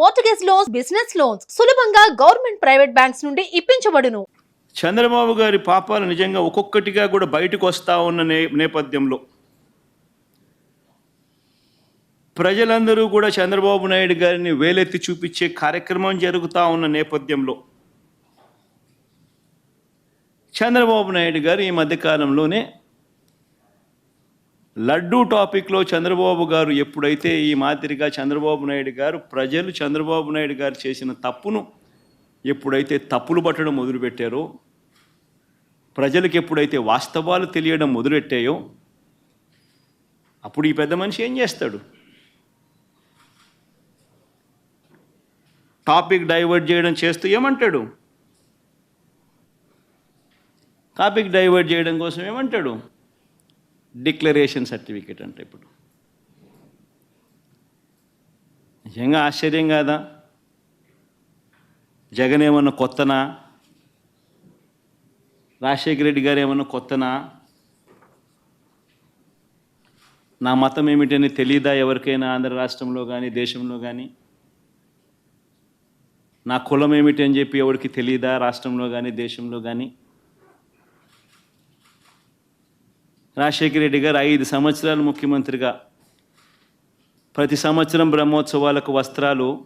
Mortgage loans business loans సులభంగా government private banks నుండి ఇప్పించబడును. చంద్రబాబు గారి పాపాలు నిజంగా ఒక్కొక్కటిగా కూడా బయటకు వస్తూ ఉన్న నే నేపథ్యంలో. ప్రజలందరూ కూడా చంద్రబాబు నాయుడు గారిని వేలెత్తి చూపించే కార్యక్రమం జరుగుతూ ఉన్న నేపథ్యంలో. చంద్రబాబు నాయుడు గారు ఈ మధ్యకాలంలోనే లడ్డూ టాపిక్లో చంద్రబాబు గారు ఎప్పుడైతే ఈ మాదిరిగా చంద్రబాబు నాయుడు గారు ప్రజలు చంద్రబాబు నాయుడు గారు చేసిన తప్పును ఎప్పుడైతే తప్పులు పట్టడం మొదలుపెట్టారో ప్రజలకు ఎప్పుడైతే వాస్తవాలు తెలియడం మొదలెట్టాయో అప్పుడు ఈ పెద్ద మనిషి ఏం చేస్తాడు? టాపిక్ డైవర్ట్ చేయడం చేస్తూ ఏమంటాడు? టాపిక్ డైవర్ట్ చేయడం కోసం ఏమంటాడు? డిక్లరేషన్ సర్టిఫికేట్ అంటే ఇప్పుడు. నిజంగా ఆశ్చర్యం కాదా? జగన్ ఏమన్నా కొత్తనా? రాజశేఖర రెడ్డి గారు ఏమన్నా కొత్తనా? నా మతం ఏమిటని తెలియదా ఎవరికైనా ఆంధ్ర రాష్ట్రంలో కానీ దేశంలో కానీ నా కులం ఏమిటి అని చెప్పి ఎవరికి తెలియదా రాష్ట్రంలో కానీ దేశంలో కానీ రాజశేఖర రెడ్డి గారు ఐదు సంవత్సరాలు ముఖ్యమంత్రిగా. ప్రతి సంవత్సరం బ్రహ్మోత్సవాలకు వస్త్రాలు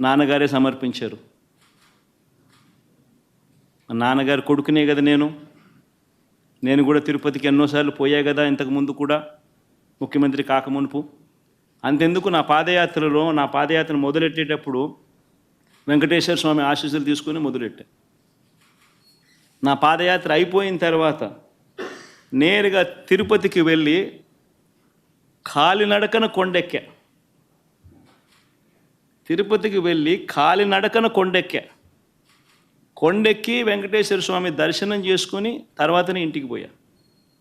నాన్నగారే సమర్పించారు. మా నాన్నగారు కొడుకునే కదా నేను. నేను కూడా తిరుపతికి ఎన్నోసార్లు పోయా కదా ఇంతకు ముందు కూడా ముఖ్యమంత్రి కాకమునుపు అంతెందుకు నా పాదయాత్రలో నా పాదయాత్ర మొదలెట్టేటప్పుడు వెంకటేశ్వర స్వామి ఆశీస్సులు తీసుకొని మొదలెట్టా. నా పాదయాత్ర అయిపోయిన తర్వాత నేరుగా తిరుపతికి వెళ్ళి కాలినడకన కొండెక్కా. తిరుపతికి వెళ్ళి కాలినడకన కొండెక్కా. కొండెక్కి వెంకటేశ్వర స్వామి దర్శనం చేసుకుని తర్వాతనే ఇంటికి పోయా.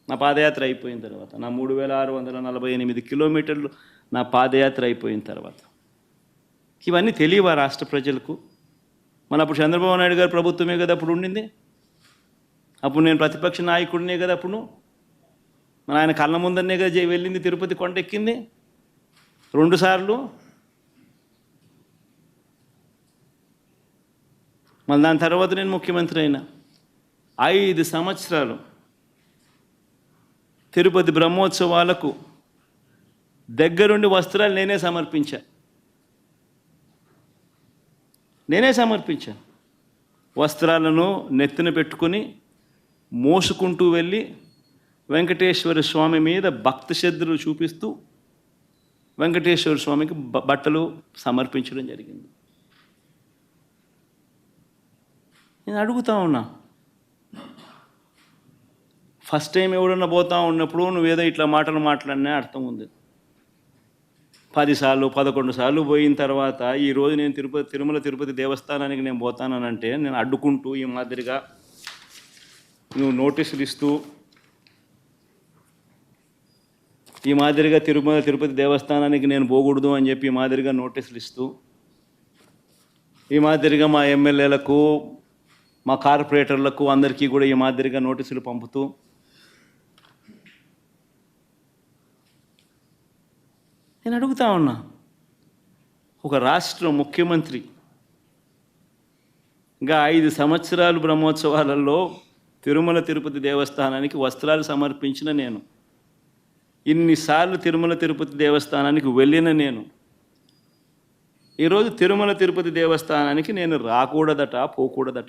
నా పాదయాత్ర అయిపోయిన తర్వాత నా మూడు వేల ఆరు వందల నలభై ఎనిమిది కిలోమీటర్లు నా పాదయాత్ర అయిపోయిన తర్వాత. ఇవన్నీ తెలియవా రాష్ట్ర ప్రజలకు? మన అప్పుడు చంద్రబాబు నాయుడు గారు ప్రభుత్వమే కదా అప్పుడు ఉండింది? అప్పుడు నేను ప్రతిపక్ష నాయకుడినే కదా అప్పుడు? మన ఆయన కళ్ళ ముందరనే కదా వెళ్ళింది తిరుపతి కొండ ఎక్కింది. రెండుసార్లు మళ్ళీ దాని తర్వాత నేను ముఖ్యమంత్రి అయినా. ఐదు సంవత్సరాలు తిరుపతి బ్రహ్మోత్సవాలకు దగ్గరుండి వస్త్రాలు నేనే సమర్పించా. నేనే సమర్పించాను వస్త్రాలను నెత్తిన పెట్టుకుని మోసుకుంటూ వెళ్ళి వెంకటేశ్వర స్వామి మీద భక్తి శ్రద్ధలు చూపిస్తూ వెంకటేశ్వర స్వామికి బట్టలు సమర్పించడం జరిగింది. నేను అడుగుతా ఉన్నా ఫస్ట్ టైం ఎవడన్నా పోతా ఉన్నప్పుడు నువ్వేదో ఇట్లా మాటలు మాట్లాడినా అర్థం ఉంది. పదిసార్లు పదకొండు సార్లు పోయిన తర్వాత ఈరోజు నేను తిరుపతి తిరుమల తిరుపతి దేవస్థానానికి నేను పోతానంటే నేను అడ్డుకుంటూ ఈ మాదిరిగా నువ్వు నోటీసులు ఇస్తూ ఈ మాదిరిగా తిరుమల తిరుపతి దేవస్థానానికి నేను పోకూడదు అని చెప్పి ఈ మాదిరిగా నోటీసులు ఇస్తూ ఈ మాదిరిగా మా ఎమ్మెల్యేలకు మా కార్పొరేటర్లకు అందరికీ కూడా ఈ మాదిరిగా నోటీసులు పంపుతూ నేను అడుగుతా ఉన్నా ఒక రాష్ట్ర ముఖ్యమంత్రి ఇంకా ఐదు సంవత్సరాలు బ్రహ్మోత్సవాలలో తిరుమల తిరుపతి దేవస్థానానికి వస్త్రాలు సమర్పించిన నేను. ఇన్నిసార్లు తిరుమల తిరుపతి దేవస్థానానికి వెళ్ళిన నేను. ఈరోజు తిరుమల తిరుపతి దేవస్థానానికి నేను రాకూడదట పోకూడదట.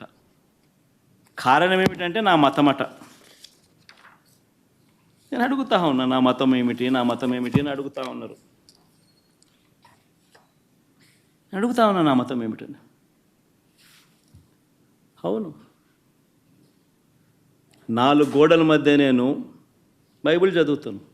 కారణం ఏమిటంటే నా మతమట. నేను అడుగుతా ఉన్నా నా మతం ఏమిటి నా మతం ఏమిటి అని అడుగుతా ఉన్నారు. అడుగుతా ఉన్నా నా మతం ఏమిటని. అవును. నాలుగు గోడల మధ్య నేను బైబిల్ చదువుతాను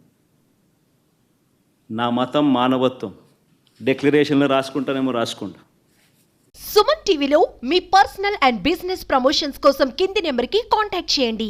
నా మతం మానవత్వం. డిక్లరేషన్లో రాసుకుంటానేమో రాసుకుంటా. సుమన్ టీవీలో మీ పర్సనల్ అండ్ బిజినెస్ ప్రమోషన్స్ కోసం కింది నెంబర్కి కాంటాక్ట్ చేయండి.